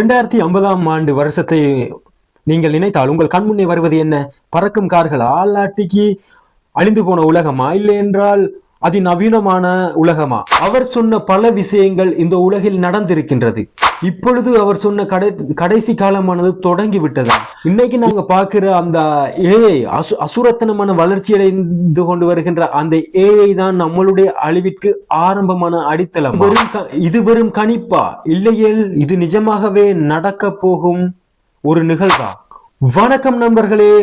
இரண்டாயிரத்தி ஐம்பதாம் ஆண்டு வருஷத்தை நீங்கள் நினைத்தால் உங்கள் கண்முன்னே வருவது என்ன? பறக்கும் கார்கள் ஆளாட்டிக்கு அழிந்து போன உலகமா? இல்லை என்றால் அதிநவீனமான உலகமா? அவர் சொன்ன பல விஷயங்கள் இந்த உலகில் நடந்திருக்கின்றது. இப்பொழுது அவர் சொன்ன கடை கடைசி காலமானது தொடங்கி விட்டது இன்னைக்கு நாங்க பார்க்கிற அந்த ஏஐ அசு அசுரத்தனமான வளர்ச்சி அடைந்து கொண்டு வருகின்ற அந்த ஏஐ தான் நம்மளுடைய அழிவிற்கு ஆரம்பமான அடித்தளம்? வெறும் இது வெறும் கணிப்பா? இல்லையேல் இது நிஜமாகவே நடக்க போகும் ஒரு நிகழ்வா? வணக்கம் நண்பர்களே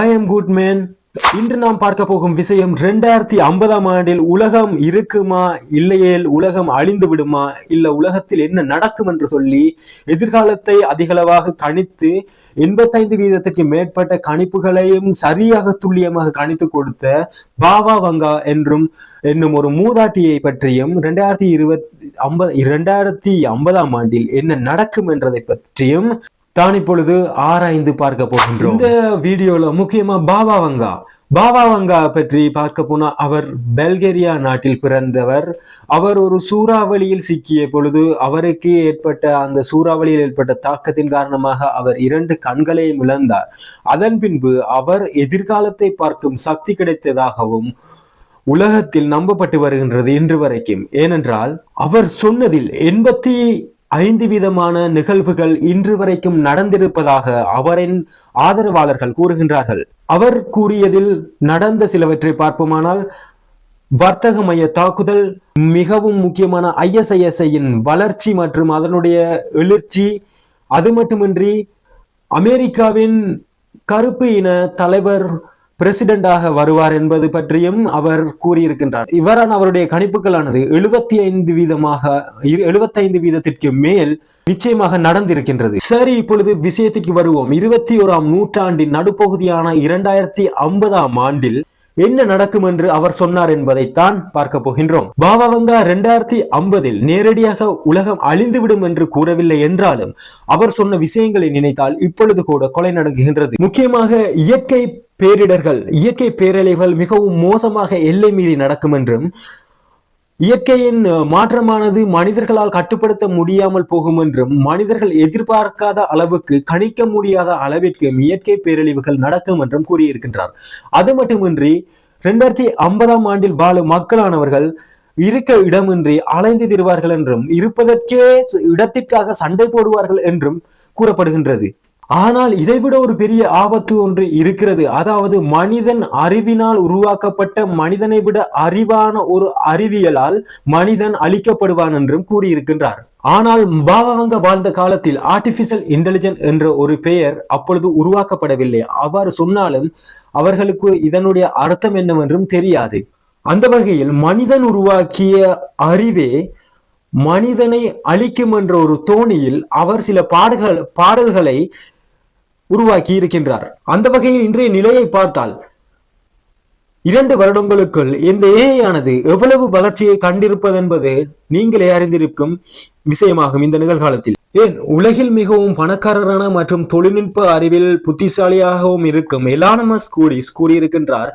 ஐ எம் குட் மேன் இன்று நாம் பார்க்க போகும் விஷயம் ரெண்டாயிரத்தி ஐம்பதாம் ஆண்டில் உலகம் இருக்குமா இல்லையேல் உலகம் அழிந்து விடுமா இல்ல உலகத்தில் என்ன நடக்கும் என்று சொல்லி எதிர்காலத்தை அதிகளவாக கணித்து எண்பத்தைந்து வீதத்திற்கு மேற்பட்ட கணிப்புகளையும் சரியாக துல்லியமாக கணித்து கொடுத்த பாபா வங்கா என்றும் என்னும் ஒரு மூதாட்டியை பற்றியும் ரெண்டாயிரத்தி இருபத்தி ஐம்பது இரண்டாயிரத்தி ஐம்பதாம் ஆண்டில் என்ன நடக்கும் என்றதை பற்றியும் தான் இப்பொழுது ஆராய்ந்து பார்க்க போகின்றோம். இந்த வீடியோல முக்கியமா பாபா வங்கா. பாபா வங்கா பற்றி பார்க்க போனா அவர் பல்கேரியா நாட்டில் பிறந்தவர். அவர் ஒரு சூறாவளியில் சிக்கிய பொழுது அவருக்கு ஏற்பட்ட அந்த சூறாவளியில் ஏற்பட்ட தாக்கத்தின் காரணமாக அவர் இரண்டு கண்களையும் இழந்தார். அதன் பின்பு அவர் எதிர்காலத்தை பார்க்கும் சக்தி கிடைத்ததாகவும் உலகத்தில் நம்பப்பட்டு வருகின்றது இன்று வரைக்கும். ஏனென்றால் அவர் சொன்னதில் எண்பத்தி ஐந்து விதமான நிகழ்வுகள் இன்று வரைக்கும் நடந்திருப்பதாக அவரின் ஆதரவாளர்கள் கூறுகின்றார்கள். அவர் கூறியதில் நடந்த சிலவற்றை பார்ப்போமானால் வர்த்தக மைய தாக்குதல் மிகவும் முக்கியமான ஐஎஸ்ஐஎஸ்ஐயின் வளர்ச்சி மற்றும் அதனுடைய எழுச்சி அது மட்டுமின்றி அமெரிக்காவின் கருப்பு இன தலைவர் பிரசிடென்டாக வருவார் என்பது பற்றியும் அவர் கூறியிருக்கின்றார். இவரான அவருடைய கணிப்புகளானது எழுபத்தி ஐந்து வீதமாக எழுபத்தைந்து வீதத்திற்கு மேல் நிச்சயமாக நடந்திருக்கின்றது. சரி இப்பொழுது விஷயத்திற்கு வருவோம். இருபத்தி ஓராம் நூற்றாண்டின் நடுப்பகுதியான இரண்டாயிரத்தி ஐம்பதாம் ஆண்டில் என்ன நடக்கும் என்று அவர் சொன்னார் என்பதைத்தான் பார்க்க போகின்றோம். பாபாவங்கா இரண்டாயிரத்தி ஐம்பதில் நேரடியாக உலகம் அழிந்துவிடும் என்று கூறவில்லை என்றாலும் அவர் சொன்ன விஷயங்களை நினைத்தால் இப்பொழுது கூட கொலை நடக்குகின்றது. முக்கியமாக இயற்கை பேரிடர்கள் இயற்கை பேரழிவுகள் மிகவும் மோசமாக எல்லை மீறி நடக்கும் என்றும் இயற்கையின் மாற்றமானது மனிதர்களால் கட்டுப்படுத்த முடியாமல் போகும் என்றும் மனிதர்கள் எதிர்பார்க்காத அளவுக்கு கணிக்க முடியாத அளவிற்கு இயற்கை பேரழிவுகள் நடக்கும் என்றும் கூறியிருக்கின்றார். அது மட்டுமின்றி இரண்டாயிரத்தி ஐம்பதாம் ஆண்டில் வாழும் மக்களானவர்கள் இருக்க இடமின்றி அலைந்து திரிவார்கள் என்றும் இருப்பதற்கே இடத்திற்காக சண்டை போடுவார்கள் என்றும் கூறப்படுகின்றது. ஆனால் இதைவிட ஒரு பெரிய ஆபத்து ஒன்று இருக்கிறது. அதாவது மனிதன் அறிவினால் உருவாக்கப்பட்ட மனிதனை விட அறிவான ஒரு அறிவியலால் மனிதன் அழிக்கப்படுவான் என்றும் கூறியிருக்கின்றார். ஆனால் பாபாவங்க வாழ்ந்த காலத்தில் ஆர்டிபிஷியல் இன்டெலிஜென்ட் என்ற ஒரு பெயர் அப்பொழுது உருவாக்கப்படவில்லை. அவ்வாறு சொன்னாலும் அவர்களுக்கு இதனுடைய அர்த்தம் என்னவென்றும் தெரியாது. அந்த வகையில் மனிதன் உருவாக்கிய அறிவே மனிதனை அழிக்கும் என்ற ஒரு தோணியில் அவர் சில பாடல்கள் பாடல்களை உருவாக்கி இருக்கின்றார். அந்த வகையில் இன்றைய நிலையை பார்த்தால் இரண்டு வருடங்களுக்குள் இந்த ஏஐயானது ஆனது எவ்வளவு வளர்ச்சியை கண்டிருப்பது என்பது நீங்களே அறிந்திருக்கும் விஷயமாகும் இந்த நிகழ்காலத்தில். ஏன்? உலகில் மிகவும் பணக்காரரான மற்றும் தொழில்நுட்ப அறிவில் புத்திசாலியாகவும் இருக்கும் எலானமஸ் கூடி கூறியிருக்கின்றார்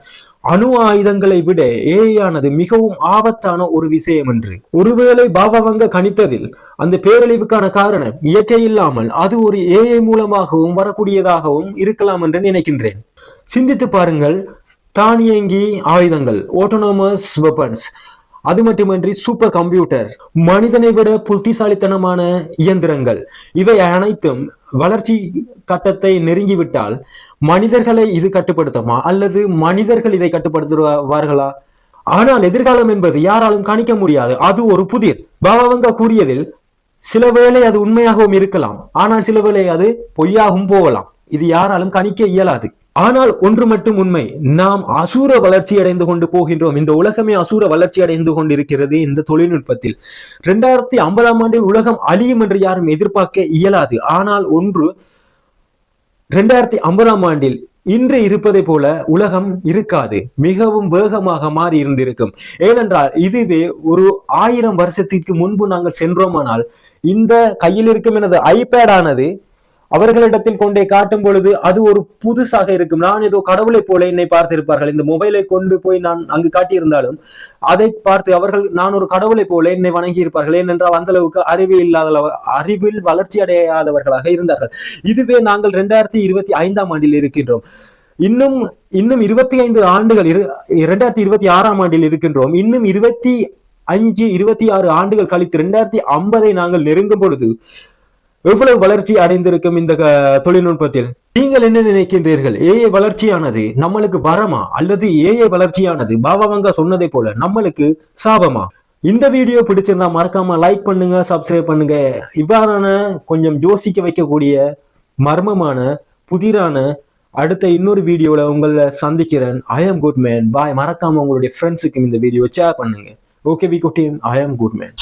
அணு ஆயுதங்களை விட ஏஐ ஆனது மிகவும் ஆபத்தான ஒரு விஷயம் என்று. ஒருவேளை பாபாவங்க கணித்ததில் அந்த பேரழிவுக்கான காரணம் இயற்கை இல்லாமல் அது ஒரு ஏஐ மூலமாகவும் வரக்கூடியதாகவும் இருக்கலாம் என்று நினைக்கின்றேன். சிந்தித்து பாருங்கள் தானியங்கி ஆயுதங்கள் ஓட்டோனோமஸ் வெப்பன்ஸ் அது மட்டுமின்றி சூப்பர் கம்ப்யூட்டர் மனிதனை விட புத்திசாலித்தனமான இயந்திரங்கள் இவை அனைத்தும் வளர்ச்சி கட்டத்தை நெருங்கிவிட்டால் மனிதர்களை இது கட்டுப்படுத்துமா? அல்லது மனிதர்கள் இதை கட்டுப்படுத்துவார்களா? ஆனால் எதிர்காலம் என்பது யாராலும் கணிக்க முடியாது. அது ஒரு புதிர். பாபாவங்க கூறியதில் சில வேளை அது உண்மையாகவும் இருக்கலாம். ஆனால் சில வேளை அது பொய்யாகவும் போகலாம். இது யாராலும் கணிக்க இயலாது. ஆனால் ஒன்று மட்டும் உண்மை. நாம் அசூர வளர்ச்சி அடைந்து கொண்டு போகின்றோம். இந்த உலகமே அசூர வளர்ச்சி அடைந்து கொண்டிருக்கிறது இந்த தொழில்நுட்பத்தில். இரண்டாயிரத்தி ஐம்பதாம் ஆண்டில் உலகம் அழியும் என்று யாரும் எதிர்பார்க்க இயலாது. ஆனால் ஒன்று இரண்டாயிரத்தி ஐம்பதாம் ஆண்டில் இன்று இருப்பதை போல உலகம் இருக்காது. மிகவும் வேகமாக மாறி இருந்திருக்கும். ஏனென்றால் இதுவே ஒரு ஆயிரம் வருஷத்திற்கு முன்பு நாங்கள் சென்றோமானால் இந்த கையில் இருக்கும் எனது ஐபேட் ஆனது அவர்களிடத்தில் கொண்டே காட்டும் பொழுது அது ஒரு புதுசாக இருக்கும். நான் ஏதோ கடவுளை போல என்னை பார்த்திருப்பார்கள். இந்த மொபைலை கொண்டு போய் நான் அங்கு காட்டியிருந்தாலும் அதை பார்த்து அவர்கள் நான் ஒரு கடவுளை போல என்னை வணங்கி இருப்பார்கள் ஏனென்றால் அந்த அளவுக்கு அறிவு இல்லாத அறிவில் வளர்ச்சி அடையாதவர்களாக இருந்தார்கள். இதுவே நாங்கள் இரண்டாயிரத்தி இருபத்தி ஐந்தாம் ஆண்டில் இருக்கின்றோம். இன்னும் இன்னும் இருபத்தி ஐந்து ஆண்டுகள் இரு இரண்டாயிரத்தி இருபத்தி ஆறாம் ஆண்டில் இருக்கின்றோம். இன்னும் இருபத்தி அஞ்சு இருபத்தி ஆறு ஆண்டுகள் கழித்து இரண்டாயிரத்தி ஐம்பதை நாங்கள் நெருங்கும் பொழுது எவ்வளவு வளர்ச்சி அடைந்திருக்கும் இந்த க- தொழில்நுட்பத்தில்? நீங்கள் என்ன நினைக்கின்றீர்கள்? ஏஐ வளர்ச்சியானது நம்மளுக்கு வரமா? அல்லது ஏஐ வளர்ச்சியானது? பாபாவங்க சொன்னதை போல நம்மளுக்கு சாபமா? இந்த வீடியோ பிடிச்சிருந்தா மறக்காம லைக் பண்ணுங்க சப்ஸ்கிரைப் பண்ணுங்க. இவ்வாறான கொஞ்சம் யோசிக்க வைக்கக்கூடிய மர்மமான புதிரான அடுத்த இன்னொரு வீடியோல உங்களை சந்திக்கிறேன். ஐ ஆம் குட் மேன் பாய் மறக்காம உங்களுடைய ஃப்ரெண்ட்ஸுக்கு இந்த வீடியோ ஷேர் பண்ணுங்க. Okay we good I am good man